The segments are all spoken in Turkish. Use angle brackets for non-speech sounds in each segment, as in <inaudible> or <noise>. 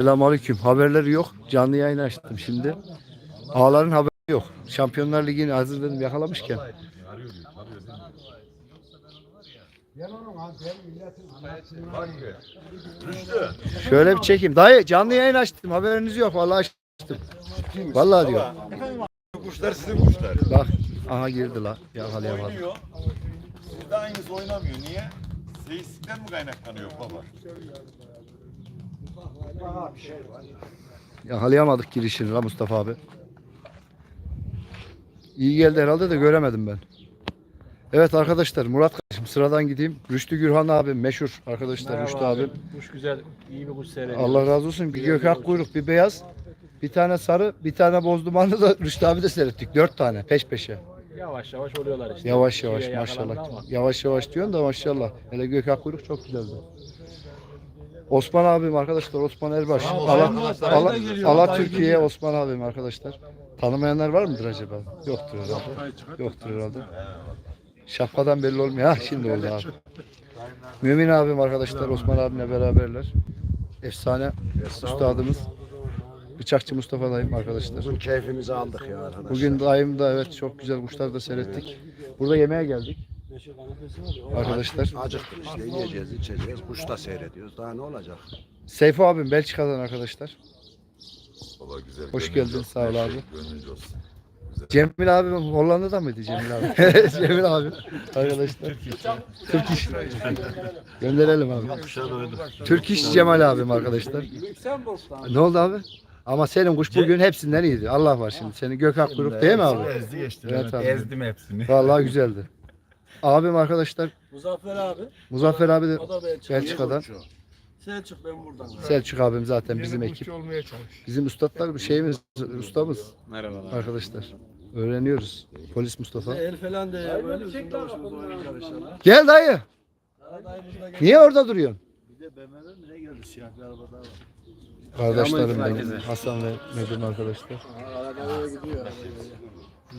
Selamünaleyküm. Haberleri yok. Canlı yayın açtım şimdi. Ağların haberi yok. Şampiyonlar Ligi'ni hazırladım yakalamışken. Şöyle bir çekeyim. Dayı canlı yayın açtım. Haberiniz yok. Vallahi açtım. Vallahi diyor. Kuşlar sizin kuşlar. Bak. Aha girdi la. Yakalayamadım. Oynuyor. Sizde aynısı oynamıyor. Niye? Seyislikten mi kaynaklanıyor baba? Yakalayamadık girişini la Mustafa abi. İyi geldi herhalde de göremedim ben. Evet arkadaşlar Murat kardeşim sıradan gideyim. Rüştü Gürhan abim meşhur arkadaşlar Rüştü abim. Kuş güzel, iyi bir kuş seyrediyor. Allah razı olsun. Bir gökak kuyruk, bir beyaz, bir tane sarı, bir tane boz dumanlı da Rüştü abi de seyrettik. Dört tane peş peşe. Yavaş yavaş oluyorlar işte. Yavaş yavaş yakalandı maşallah. ama Yavaş yavaş diyorsun da maşallah. Hele gökak kuyruk çok güzeldi. Osman abim arkadaşlar Osman Erbaş. Allah, Allah, Allah Türkiye'ye Osman abim arkadaşlar. Tanımayanlar var mıdır acaba? Yoktur herhalde. Yoktur herhalde. Şapkadan belli olmuyor. Ha şimdi oldu abi. Mümin abim arkadaşlar Osman abimle beraberler. Efsane üstadımız. Bıçakçı Mustafa dayım arkadaşlar. Bugün keyfimizi aldık ya arkadaşlar. Bugün dayım da evet çok güzel kuşlar da seyrettik. Burada yemeğe geldik. Arkadaşlar. Acıktık işte yiyeceğiz içeceğiz. Kuş da seyrediyoruz. Daha ne olacak? Seyfo abim Belçika'dan arkadaşlar. Baba güzel. Hoş gönlünüz geldin, olsun, sağ ol her abi. şey Gönlünüz olsun. Cemil abim Hollanda'da mıydı Cemil abi? <laughs> Cemil abi arkadaşlar. Türk iş. Gönderelim abi. Türk iş Cemal abim arkadaşlar. Ne oldu abi? Ama senin kuş bugün hepsinden iyiydi. Allah var şimdi. Senin Gökhan Kuruk değil mi abi? Ezdi geçti. Evet Evet, abi. Ezdim hepsini. Vallahi güzeldi. Abim arkadaşlar Muzaffer abi, Muzaffer abi de o da Belçika. Belçika'dan. Selçuk ben buradan. Selçuk abim zaten bizim ekip. olmaya çalış. Bizim ustalar bir şeyimiz, ustamız Merhabalar. arkadaşlar. Öğreniyoruz. Polis Mustafa. El falan böyle inşallah. Gel dayı. Niye orada duruyorsun? Bir de BMW'nin ne geldi siyah bir araba. Kardeşlerim benim. Hasan ve Nedim arkadaşlar. Gidiyor.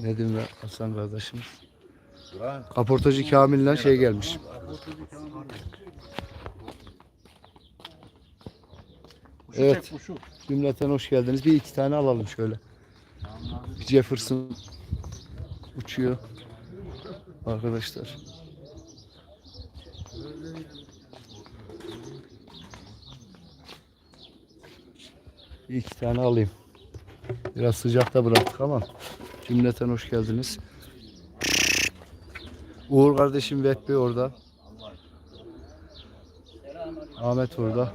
Nedim ve Hasan kardeşimiz. Kaportacı Kamil'den şey gelmiş. Evet. Cümleten hoş geldiniz. Bir iki tane alalım şöyle. Bir Jefferson uçuyor. Arkadaşlar. Bir iki tane alayım. Biraz sıcakta bıraktık ama cümleten hoş geldiniz. Uğur kardeşim Vehbi orada. Ahmet orada.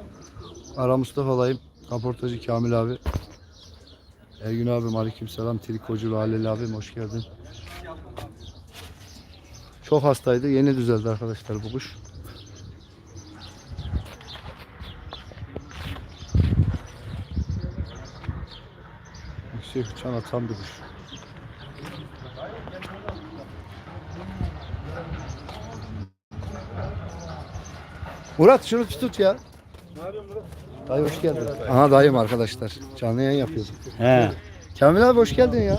Ara Mustafa'dayım. Kaportacı Kamil abi. Ergün abim aleyküm selam. Trikocu Halil abim hoş geldin. Çok hastaydı. Yeni düzeldi arkadaşlar bu kuş. Yüksek uçan atan bir kuş. Murat şunu tut ya. Dayı hoş geldin. Aha dayım arkadaşlar. Canlı yayın yapıyoruz. He. Kamil abi hoş geldin ya.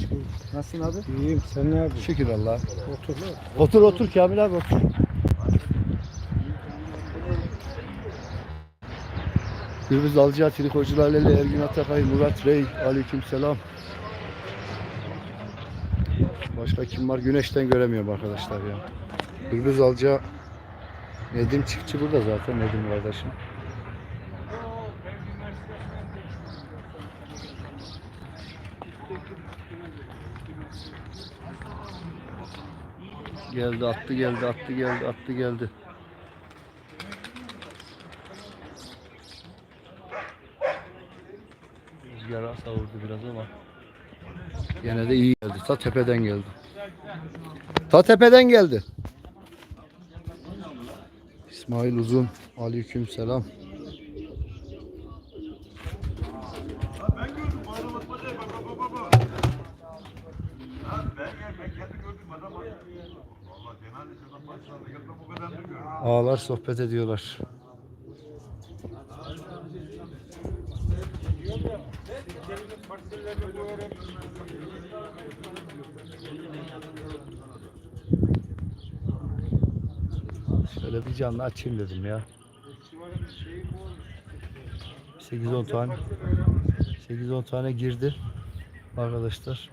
Nasılsın abi? İyiyim sen ne yapıyorsun? Şükür Allah. Otur. Otur otur Kamil abi otur. Gürbüz Alcı, Trikocular Lele, Ergün Atakay, Murat Rey, Aleyküm selam. Başka kim var? Güneşten göremiyorum arkadaşlar ya. Gürbüz Alca, Nedim Çiftçi burada zaten Nedim kardeşim. Geldi attı geldi attı geldi attı geldi. Rüzgara savurdu biraz ama. Gene de iyi geldi. Ta tepeden geldi. Ta tepeden geldi. İsmail Uzun. Aleyküm selam. Ağlar sohbet ediyorlar. Şöyle bir canlı açayım dedim ya. 8-10 tane 8-10 tane girdi arkadaşlar.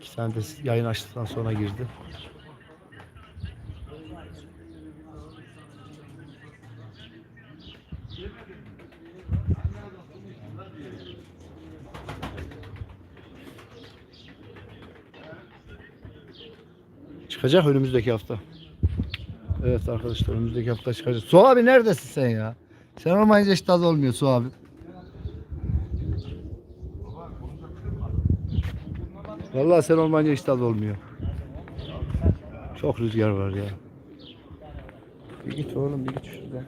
İki tane de yayın açtıktan sonra girdi. Çıkacak önümüzdeki hafta. Evet arkadaşlar önümüzdeki hafta çıkacak. Su abi neredesin sen ya? Sen olmayınca hiç tadı olmuyor Su abi. Vallahi sen olmayınca hiç tadı olmuyor. Çok rüzgar var ya. Bir git oğlum bir git şuradan.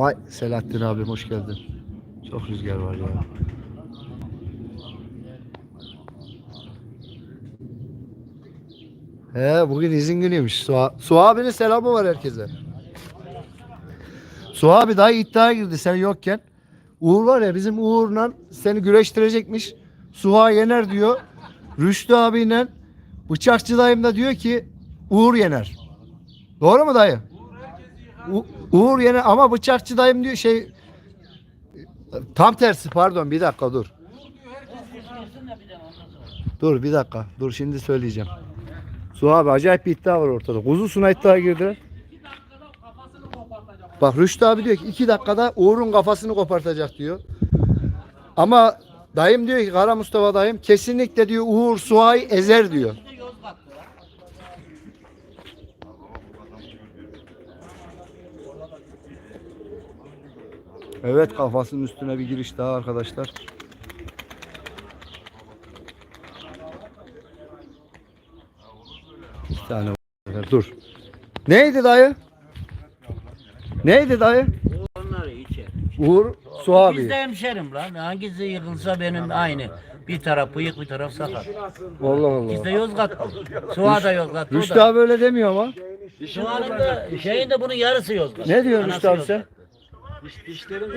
Vay Selahattin abim hoş geldin. Çok rüzgar var ya. He bugün izin günüymüş. Su, Su abinin selamı var herkese. Su abi daha iddiaya girdi sen yokken. Uğur var ya bizim Uğur'la seni güreştirecekmiş. Suha yener diyor. Rüştü abiyle bıçakçı dayım da diyor ki Uğur yener. Doğru mu dayı? U- Uğur yener ama bıçakçı dayım diyor şey tam tersi pardon bir dakika dur. Dur bir dakika. Dur şimdi söyleyeceğim. Su abi acayip bir iddia var ortada. Kuzusuna iddia girdiler. Bak Rüştü abi diyor ki iki dakikada Uğur'un kafasını kopartacak diyor. Ama dayım diyor ki Kara Mustafa dayım kesinlikle diyor Uğur Suay'ı ezer diyor. Evet kafasının üstüne bir giriş daha arkadaşlar. Bir tane var. dur. Neydi dayı? Neydi dayı? Onları içer. Uğur Su Biz abi. de hemşerim lan. Hangisi yıkılsa benim aynı. Bir taraf bıyık bir taraf sakat. Allah Biz de Allah. Yozgat. Suha da Yozgat. Rüştü o da. abi öyle demiyor ama. Suha'nın da şeyin de bunun yarısı Yozgat. Ne diyorsun Anası Rüştü abi Yozgat.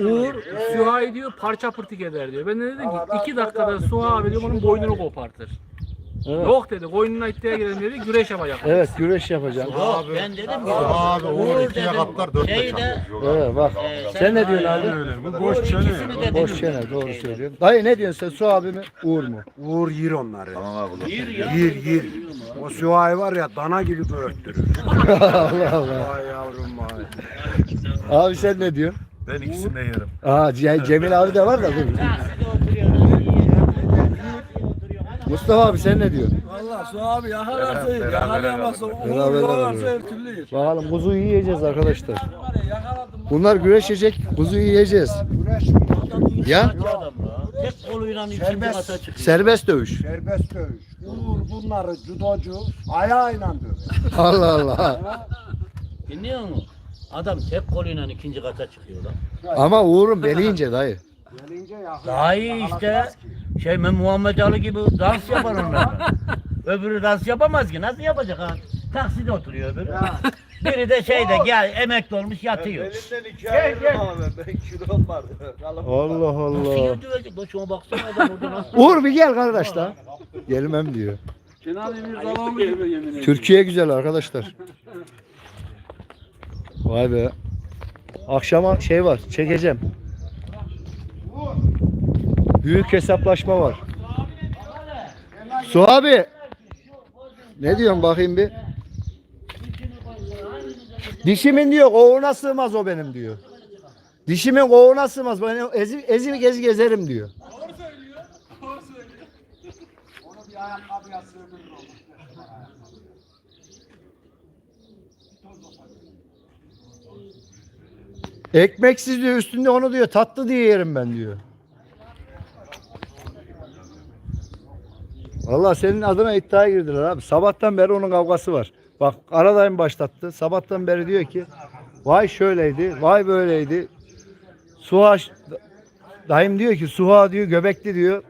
Uğur Süha'yı diyor parça pırtık eder diyor. Ben de dedim ki iki dakikada Suha abi diyor onun boynunu kopartır. Evet. Yok dedi koynuna iddiaya girelim dedi güreş yapacak. Evet güreş yapacağım. Yok ben dedim ki abi, Uğur dedim şeyde Evet bak. e, Sen ne diyorsun abi? Bu boş çene. Boş çene doğru söylüyorsun. Dayı ne diyorsun sen Su abi mi Uğur mu? Uğur yir onları. Tamam abi. Yir yir. O süvay var ya dana gibi böğürttürür. <laughs> Allah Allah. Vay yavrum vay. Abi sen ne diyorsun? Ben ikisini de yerim. Aa Ce- Cemil abi de var da dur. Mustafa abi sen ne diyorsun? Valla su abi yakalarsa iyi. Yakalayamazsa Beraber yolarsa alıyor. her türlü yer. Bakalım kuzuyu yiyeceğiz arkadaşlar. Bunlar güreşecek. Kuzuyu yiyeceğiz. Ya. Tek koluyla ikinci kata çıkıyor. serbest dövüş. Serbest dövüş. Uğur bunları judocu ayağıyla dövüş. <laughs> Allah Allah. Dinliyor musun? Adam tek koluyla ikinci kata çıkıyor lan. Ama Uğur'un beli ince dayı. Gelince ya. Daha iyi işte. Şey ben Muhammed Ali gibi dans yapar onlar. öbürü dans yapamaz ki. Nasıl yapacak ha? Takside oturuyor öbürü. Biri de şeyde gel emekli olmuş yatıyor. Allah Nasıl Allah. yürüyecek? Lan şuna baksana adam orada nasıl. Uğur bir gel kardeş la. Gelmem diyor. Kenan İmirzalıoğlu gibi yemin ediyorum. Türkiye güzel arkadaşlar. Vay be. Akşama şey var. Çekeceğim. Büyük hesaplaşma var. Su abi. Ne diyorsun bakayım bir. Dişimin diyor kovuğuna sığmaz o benim diyor. Dişimin kovuğuna sığmaz. Ben ezi, ezi gezi gezerim diyor. Ekmeksiz diyor üstünde onu diyor tatlı diye yerim ben diyor. Vallahi senin adına iddiaya girdiler abi. Sabahtan beri onun kavgası var. Bak Aradayım başlattı. Sabahtan beri diyor ki vay şöyleydi, vay böyleydi. Suha dayım diyor ki Suha diyor göbekli diyor.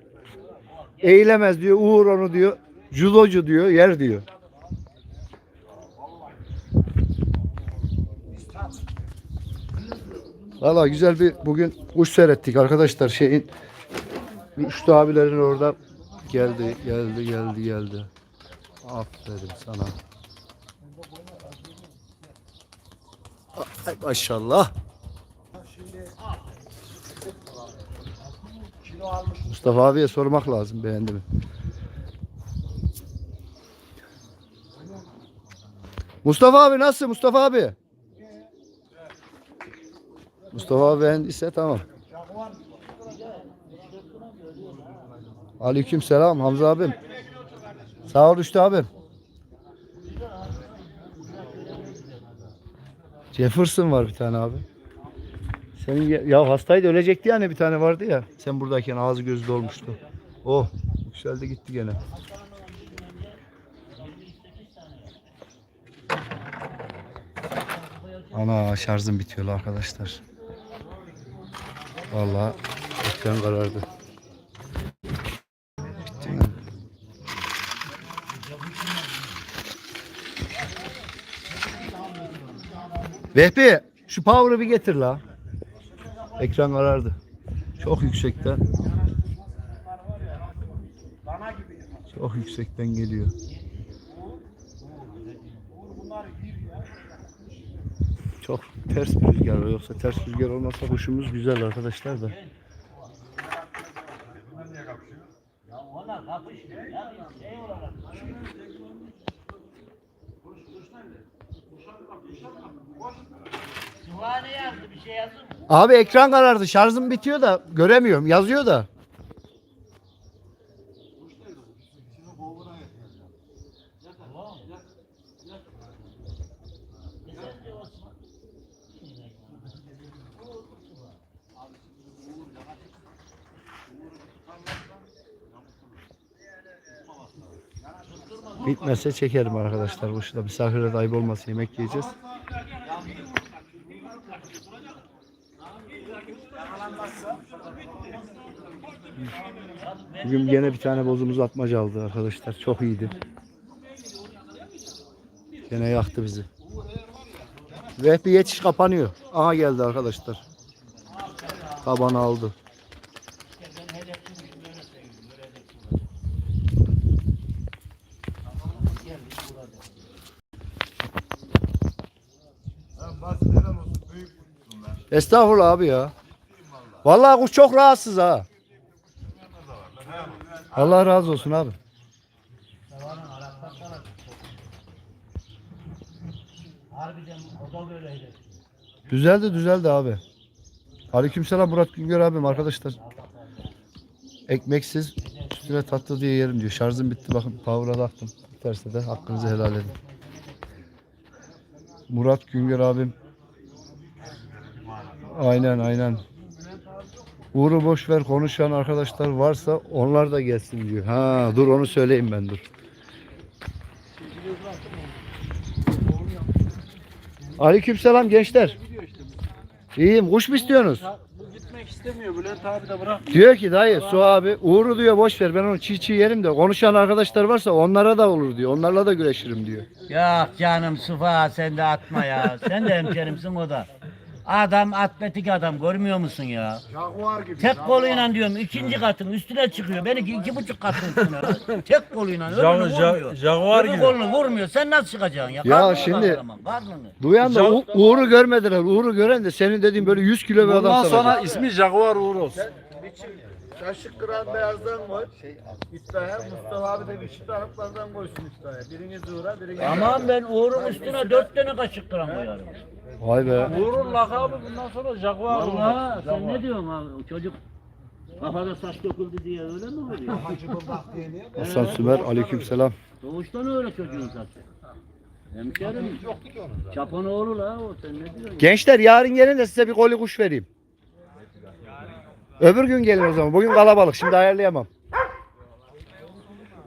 Eğilemez diyor. Uğur onu diyor. Judocu diyor, yer diyor. Valla güzel bir bugün kuş seyrettik arkadaşlar şeyin Rüştü abilerin orada geldi, geldi, geldi, geldi. Aferin sana. Ay maşallah. Mustafa abiye sormak lazım beğendi mi? Mustafa abi nasıl Mustafa abi? Mustafa beğendiyse tamam. Aleyküm selam Hamza abim. Sağ ol Rüştü abim. Jefferson var bir tane abi. Senin ya, ya hastaydı ölecekti yani bir tane vardı ya. Sen buradayken ağzı gözü dolmuştu. Oh yükseldi gitti gene. Ana şarjım bitiyor arkadaşlar. Vallahi ekran karardı. Bitti mi? Vehbi şu power'ı bir getir la. Ekran karardı. Çok yüksekten. Çok yüksekten geliyor. Çok ters bir rüzgar var. Yoksa ters rüzgar olmasa kuşumuz güzel arkadaşlar da. Şey yazın. Abi ekran karardı. Şarjım bitiyor da göremiyorum. Yazıyor da. Bitmezse çekerim arkadaşlar. Bu şurada misafire de ayıp olmasın. Yemek yiyeceğiz. Bugün gene bir tane bozumuz atmaca aldı arkadaşlar. Çok iyiydi. Gene yaktı bizi. Vehbi yetiş kapanıyor. Aha geldi arkadaşlar. Tabanı aldı. Estağfurullah abi ya. Vallahi kuş çok rahatsız ha. Allah razı olsun abi. Harbiden o da böyleydi. Düzeldi düzeldi abi. Aleykümselam Murat Güngör abim arkadaşlar. Ekmeksiz üstüne tatlı diye yerim diyor. Şarjım bitti bakın power'a taktım. Biterse de hakkınızı helal edin. Murat Güngör abim. Aynen aynen. Uğur'u boş ver konuşan arkadaşlar varsa onlar da gelsin diyor. Ha dur onu söyleyeyim ben dur. Aleykümselam gençler. İyiyim. Kuş mu istiyorsunuz? Gitmek istemiyor. Bülent abi de bırak. Diyor ki dayı Su abi Uğur'u diyor boş ver ben onu çiğ çiğ yerim de konuşan arkadaşlar varsa onlara da olur diyor. Onlarla da güreşirim diyor. Ya canım Sıfa sen de atma ya. Sen de hemşerimsin o da. Adam atletik adam görmüyor musun ya? Jaguar gibi. Tek koluyla diyorum ikinci katın üstüne çıkıyor. Benimki iki buçuk katın üstüne. <laughs> Tek koluyla öbürünü Ja- ja- vurmuyor. Jaguar Öbür gibi. kolunu vurmuyor. Sen nasıl çıkacaksın ya? Ya Karnını şimdi- kaldıramam, karnını. Duyan da U- Uğur'u görmediler. Uğur'u gören de senin dediğin böyle 100 kilo bir adam Bundan sanacak. sonra ismi Jaguar Uğur olsun. Şaşık kıran beyazdan koy. İstaya Mustafa abi de bir çift arıklardan koysun istaya. Birini zuhura, birini Aman ben Uğur'un üstüne dört tane kaşık kıran koyarım. Vay be. Uğur'un lakabı bundan sonra Jaguar. Valla sen ne diyorsun abi? O çocuk kafada saç döküldü diye öyle mi oluyor? <laughs> Hasan Sümer aleykümselam. Doğuştan öyle çocuğun saçı. Hemşerim. Çapanoğlu la o sen ne diyorsun? Gençler yarın gelin de size bir koli kuş vereyim. Öbür gün gelin o zaman. Bugün kalabalık. Şimdi ayarlayamam.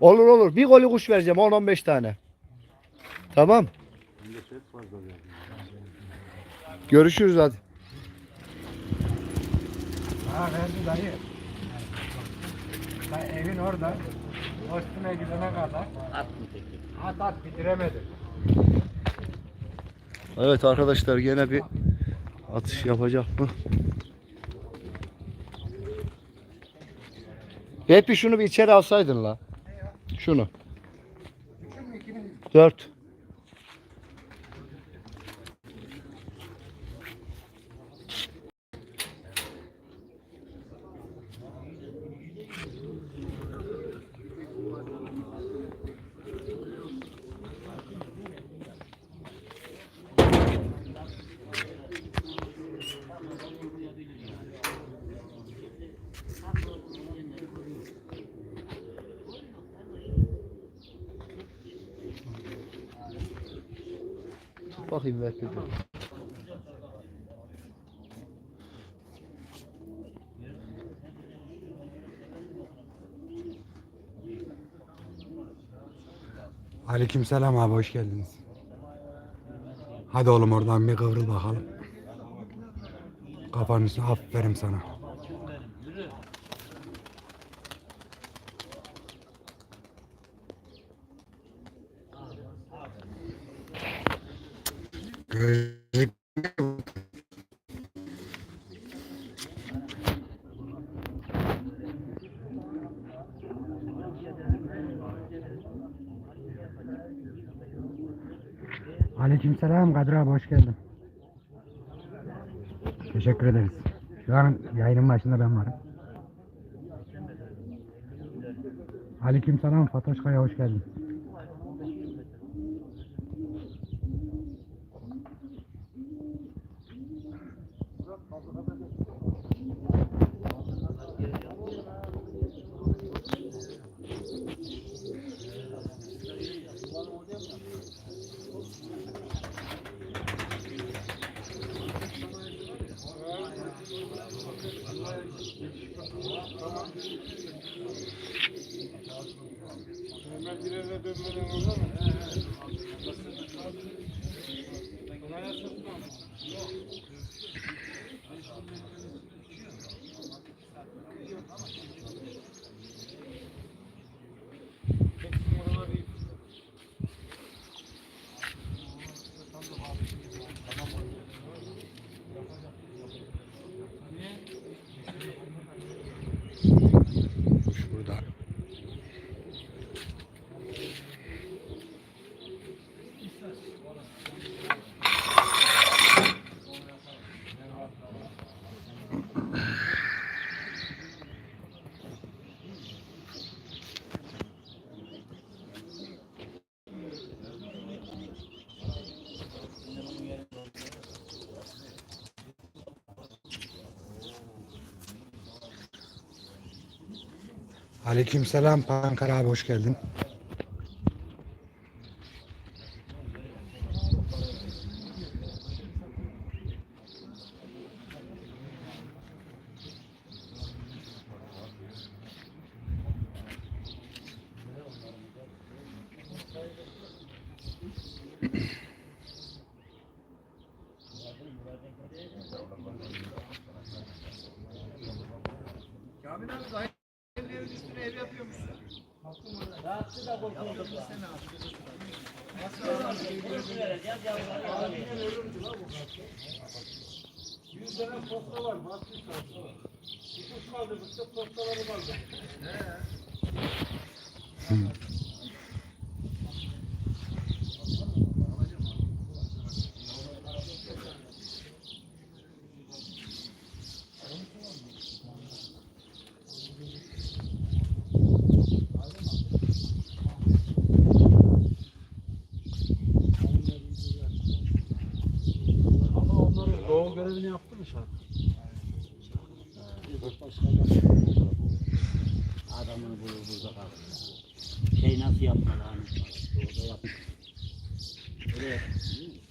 Olur olur. Bir koli kuş vereceğim 10-15 tane. Tamam. Görüşürüz hadi. Ha verdi dayı. Dayı evin orada. Üstüne gidene kadar. At mı peki? At at bitiremedi. Evet arkadaşlar gene bir atış yapacak mı? Vehbi şunu bir içeri alsaydın la. Şunu. Dört. Bakayım Vehbi bir. Aleykümselam abi hoş geldiniz. Hadi oğlum oradan bir kıvrıl bakalım. Kafanın üstüne aferin sana. Gözlük Aleykümselam Kadir abi hoş geldin. Teşekkür ederiz. Şu an yayının başında ben varım. Aleykümselam Fatoş Kaya hoş geldin. Kuş burada. Aleykümselam Pankar abi hoş geldin. Ama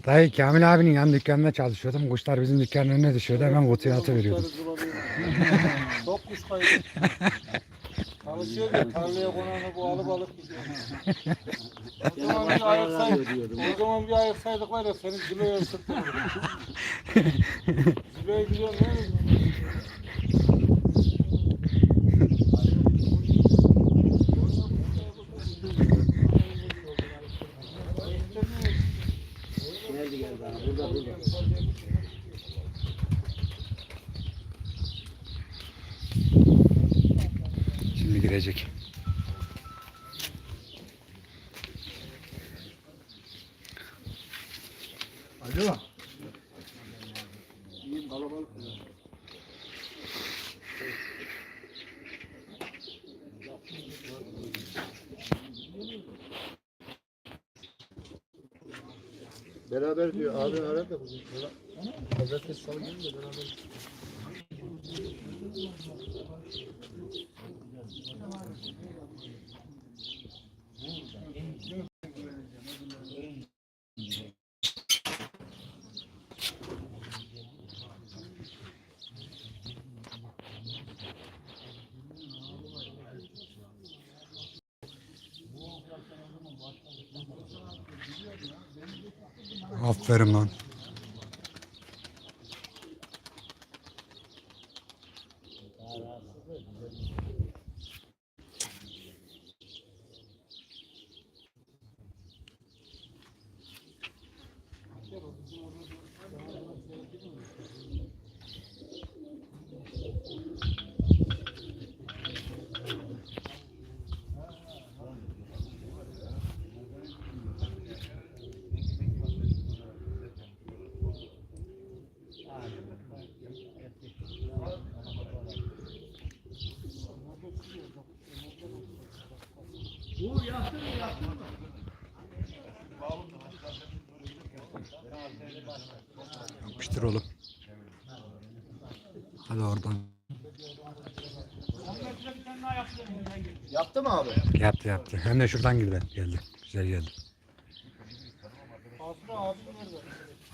Dayı Kamil abinin yan dükkanında çalışıyordum. Kuşlar bizim dükkanın önüne düşüyordu. Hemen kutuya atıveriyordum. Çok kuş kaydı. Çalışıyor ya tarlaya konanı bu alıp alıp gidiyor. O zaman bir ayırsaydık, o zaman bir ayırsaydık var ya senin kiloya ısıttırırdı. Kiloya biliyorsun değil mi? Geldi geldi. ha, Burada burada. Verecek. Alo. Beraber diyor abi ara da bugün. Pazartesi salı günü de beraber. Aferin lan. Yapıştır oğlum. Hadi oradan. Yaptı mı abi? Yaptı yaptı. Hem de şuradan girdi. Geldi. Güzel geldi.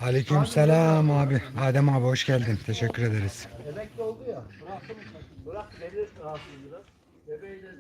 Aleyküm selam abi. Adem abi hoş geldin. Teşekkür ederiz. Emekli oldu ya. Bıraktım. Bırak beni rahatsız biraz. Bebeği de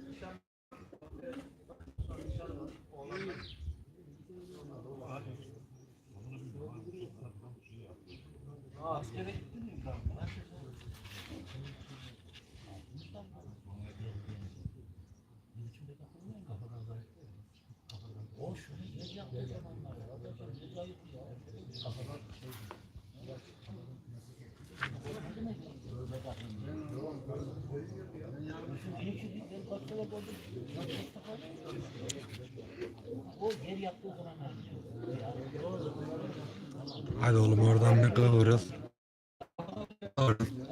nişan Hadi oğlum oradan bir kıvırıl.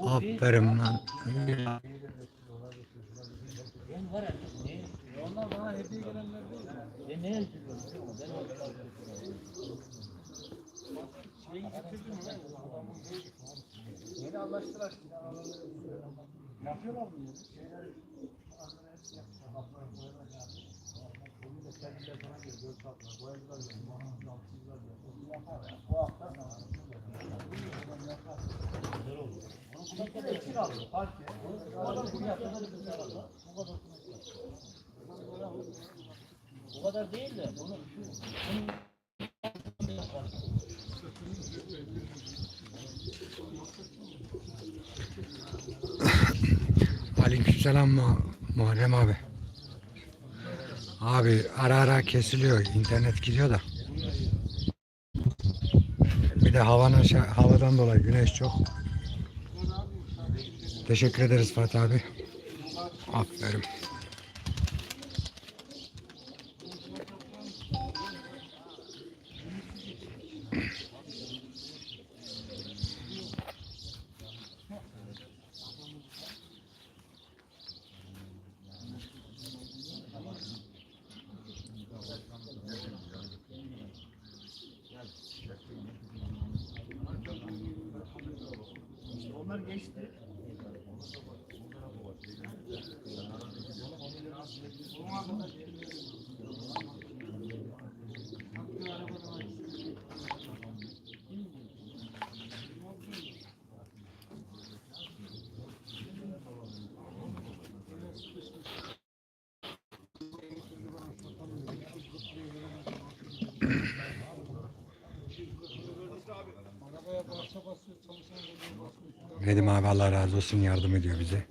Aferin lan. Yeni anlaştılar. Yapıyorlar mı? Bu kadar değil de bunu Aleykümselam Mu- Muharrem abi. Abi ara ara kesiliyor. internet gidiyor da. Bir de havanın havadan dolayı güneş çok. Teşekkür ederiz Fatih abi. Aferin. Onlar geçti. Nedim abi Allah razı olsun yardım ediyor bize.